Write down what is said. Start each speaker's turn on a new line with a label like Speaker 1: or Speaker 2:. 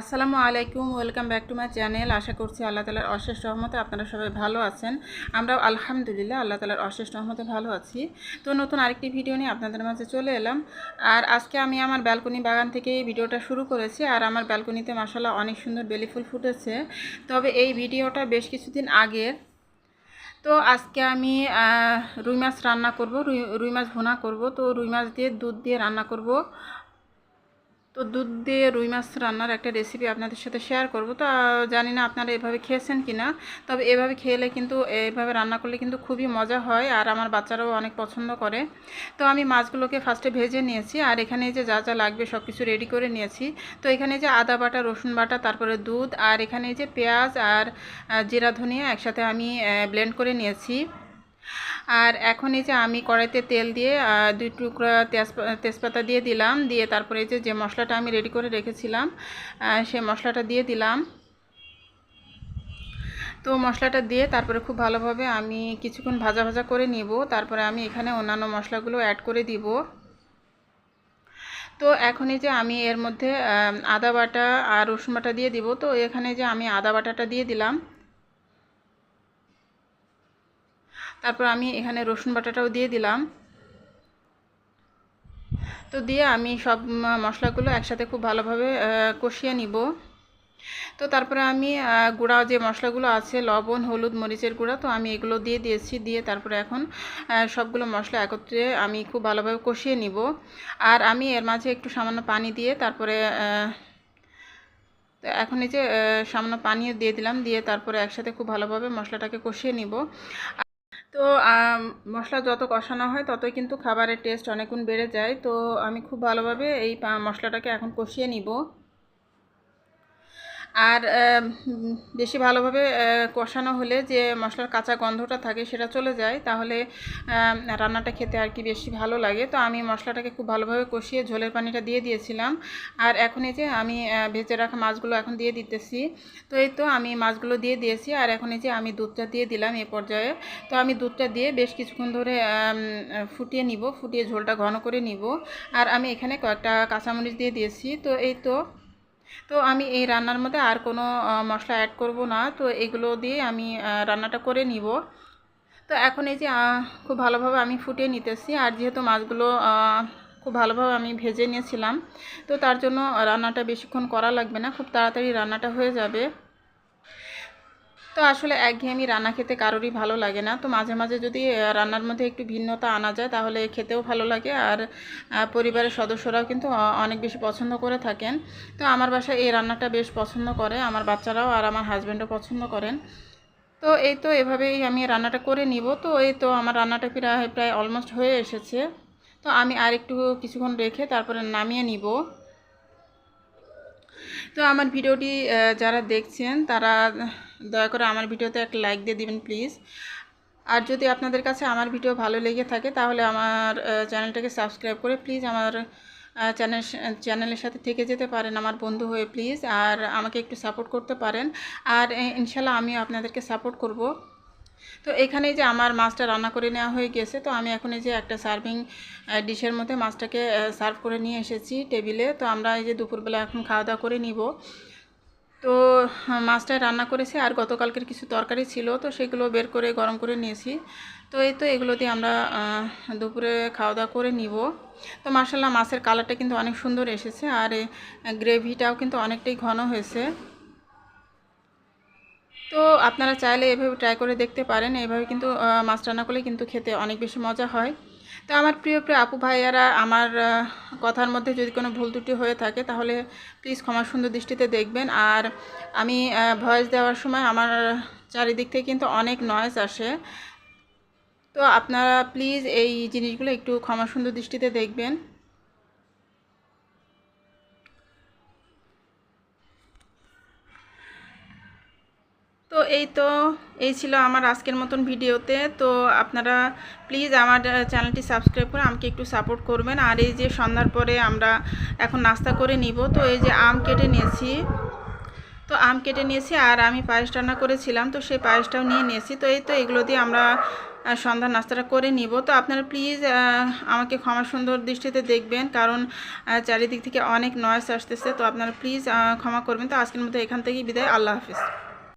Speaker 1: আসসালামু আলাইকুম, welcome back to my channel. আশা করছি আল্লাহ তালার অশেষ রহমতে আপনারা সবাই ভালো আছেন। আমরাও আলহামদুলিল্লাহ আল্লাহ তালার অশেষ রহমতে ভালো আছি। তো নতুন আরেকটি ভিডিও নিয়ে আপনাদের মাঝে চলে এলাম। আর আজকে আমি আমার ব্যালকনি বাগান থেকে এই ভিডিওটা শুরু করেছি। আর আমার ব্যালকনিতে মাসাল্লাহ অনেক সুন্দর বেলি ফুল ফুটেছে। তবে এই ভিডিওটা বেশ কিছুদিন আগের। তো আজকে আমি রুই মাছ রান্না করব, রুই রুই মাছ ভুনা করব। তো রুই মাছ দিয়ে দুধ দিয়ে রান্না করব। তো দুধ দিয়ে রুই মাছ রান্নার একটা রেসিপি আপনাদের সাথে শেয়ার করব। তো জানি না আপনারা এভাবে খেয়েছেন কি না তবে এভাবে খেলে কিন্তু, এভাবে রান্না করলে কিন্তু খুবই মজা হয় আর আমার বাচ্চারাও অনেক পছন্দ করে। তো, আমি মাছগুলোকে ফার্স্টে ভেজে নিয়েছি আর এখানে যে যা যা লাগবে সব কিছু রেডি করে নিয়েছি। তো, এখানে যে আদা বাটা, রসুন বাটা, তারপরে দুধ আর এখানে যে পেঁয়াজ আর জিরা, ধনিয়া একসাথে আমি ব্লেন্ড করে নিয়েছি। আর এখন এই যে আমি কড়াইতে তেল দিয়ে দুই টুকরা তেজপা- তেজপাতা দিয়ে দিলাম, দিয়ে তারপরে এই যে যে মশলাটা আমি রেডি করে রেখেছিলাম সেই মশলাটা দিয়ে দিলাম। তো মশলাটা দিয়ে তারপরে খুব ভালোভাবে আমি কিছুক্ষণ ভাজা ভাজা করে নিব, তারপরে আমি এখানে অন্যান্য মশলাগুলো অ্যাড করে দিব। তো এখনই যে আমি এর মধ্যে আদা বাটা আর রসুন বাটা দিয়ে দিব। তো এখানে যে আমি আদা বাটাটা দিয়ে দিলাম তারপর আমি এখানে রসুন বাটাটাও দিয়ে দিলাম। তো দিয়ে আমি সব মশলাগুলো একসাথে খুব ভালোভাবে কষিয়ে নিব। তো তারপরে আমি গুঁড়া যে মশলাগুলো আছে, লবণ, হলুদ, মরিচের গুঁড়া, তো আমি এগুলো দিয়ে দিয়েছি। দিয়ে তারপরে এখন সবগুলো মশলা একত্রে আমি খুব ভালোভাবে কষিয়ে নিব। আর আমি এর মাঝে একটু সামান্য পানি দিয়ে তারপরে তো এখন এই যে সামান্য পানিও দিয়ে দিলাম। দিয়ে তারপরে একসাথে খুব ভালোভাবে মশলাটাকে কষিয়ে নিব। তো মশলা যত কষানো হয় ততই কিন্তু খাবারের টেস্ট অনেকগুণ বেড়ে যায়। তো, আমি খুব ভালোভাবে এই মশলাটাকে এখন কষিয়ে নিব। আর বেশি ভালোভাবে কষানো হলে যে মশলার কাঁচা গন্ধটা থাকে সেটা চলে যায়, তাহলে রান্নাটা খেতে আর কি বেশি ভালো লাগে। তো আমি মশলাটাকে খুব ভালোভাবে কষিয়ে ঝোলের পানিটা দিয়ে দিয়েছিলাম। আর এখন এই যে আমি ভেজে রাখা মাছগুলো এখন দিয়ে দিতেছি। তো এই তো আমি মাছগুলো দিয়ে দিয়েছি। আর এখন এই যে আমি দুধটা দিয়ে দিলাম এই পর্যায়ে। তো আমি দুধটা দিয়ে বেশ কিছুক্ষণ ধরে ফুটিয়ে নিব, ফুটিয়ে ঝোলটা ঘন করে নিব। আর আমি এখানে কয়েকটা কাঁচামরিচ দিয়ে দিয়েছি। তো এই তো তো আমি এই রান্নার মধ্যে আর কোনো মশলা অ্যাড করব না। তো এগুলো দিয়ে আমি রান্নাটা করে নিব। তো এখন এই যে খুব ভালোভাবে আমি ফুটিয়ে নিতেছি। আর যেহেতু মাছগুলো খুব ভালোভাবে আমি ভেজে নিয়েছিলাম, তো তার জন্য রান্নাটা বেশিক্ষণ করা লাগবে না। খুব তাড়াতাড়ি রান্নাটা হয়ে যাবে। তো আসলে একঘেয়েমি রান্না খেতে কারোরই ভালো লাগে না। তো মাঝে মাঝে যদি রান্নার মধ্যে একটু ভিন্নতা আনা যায়, তাহলে খেতেও ভালো লাগে। আর পরিবারের সদস্যরাও কিন্তু অনেক বেশি পছন্দ করে থাকেন। তো আমার বাসায় এই রান্নাটা বেশ পছন্দ করে। আমার বাচ্চারাও আর আমার হাজব্যান্ডও পছন্দ করেন। তো এই তো এভাবেই আমি রান্নাটা করে নিব। তো এই তো আমার রান্নাটা প্রায় প্রায় অলমোস্ট হয়ে এসেছে। তো আমি আর একটু কিছুক্ষণ রেখে তারপরে নামিয়ে নিব। তো আমার ভিডিওটি যারা দেখছেন, তারা দয়া করে আমার ভিডিওতে একটা লাইক দিয়ে দিবেন প্লিজ আর যদি আপনাদের কাছে আমার ভিডিও ভালো লেগে থাকে, তাহলে আমার চ্যানেলটাকে সাবস্ক্রাইব করে প্লিজ আমার চ্যানেল চ্যানেলের সাথে থেকে যেতে পারেন আমার বন্ধু হয়ে প্লিজ আর আমাকে একটু সাপোর্ট করতে পারেন। আর ইনশাল্লাহ আমিও আপনাদেরকে সাপোর্ট করব। তো এখানে যে আমার মাছটা রান্না করে নেওয়া হয়ে গেছে, তো আমি এখন এই যে একটা সার্ভিং ডিশের মধ্যে মাছটাকে সার্ভ করে নিয়ে এসেছি টেবিলে। তো আমরা এই যে দুপুরবেলা এখন খাওয়া দাওয়া করে নিব। তো আহ, মাছটা রান্না করেছি আর গতকালকের কিছু তরকারি ছিল তো সেগুলো বের করে গরম করে নিয়েছি। তো এই তো এগুলো দিয়ে আমরা দুপুরে খাওয়া দাওয়া করে নিব। তো মার্শাল্লাহ মাছের কালারটা কিন্তু অনেক সুন্দর এসেছে আর গ্রেভিটাও কিন্তু অনেকটাই ঘন হয়েছে। তো আপনারা চাইলে এভাবে ট্রাই করে দেখতে পারেন। এভাবে কিন্তু মাছ রান্না করলে কিন্তু খেতে অনেক বেশি মজা হয়। তো আমার প্রিয় প্রিয় আপু ভাইয়ারা, আমার কথার মধ্যে যদি কোনো ভুল ত্রুটি হয়ে থাকে, তাহলে প্লিজ ক্ষমা সুন্দর দৃষ্টিতে দেখবেন। আর আমি ভয়েস দেওয়ার সময় আমার চারিদিক থেকে কিন্তু অনেক নয়েস আসে। তো আপনারা প্লিজ এই জিনিসগুলো একটু ক্ষমা সুন্দর দৃষ্টিতে দেখবেন। এই তো এই ছিল আমার আজকের মতন ভিডিওতে। তো আপনারা প্লিজ আমার চ্যানেলটি সাবস্ক্রাইব করে আমাকে একটু সাপোর্ট করবেন। আর এই যে সন্ধ্যার পরে আমরা এখন নাস্তা করে নিব। তো এই যে আম কেটে নিয়েছি। তো আম কেটে নিয়েছি আর আমি পায়েস রান্না করেছিলাম। তো সেই পায়েসটাও নিয়ে নিয়েছি। তো এই তো এগুলো দিয়ে আমরা আহ, সন্ধ্যার নাস্তাটা করে নিব। তো আপনারা প্লিজ আমাকে ক্ষমা সুন্দর দৃষ্টিতে দেখবেন। কারণ চারিদিক থেকে অনেক নয়েস আসতেছে। তো আপনারা প্লিজ ক্ষমা করবেন। তো আজকের মতো এখান থেকেই বিদায়। আল্লাহ হাফিজ।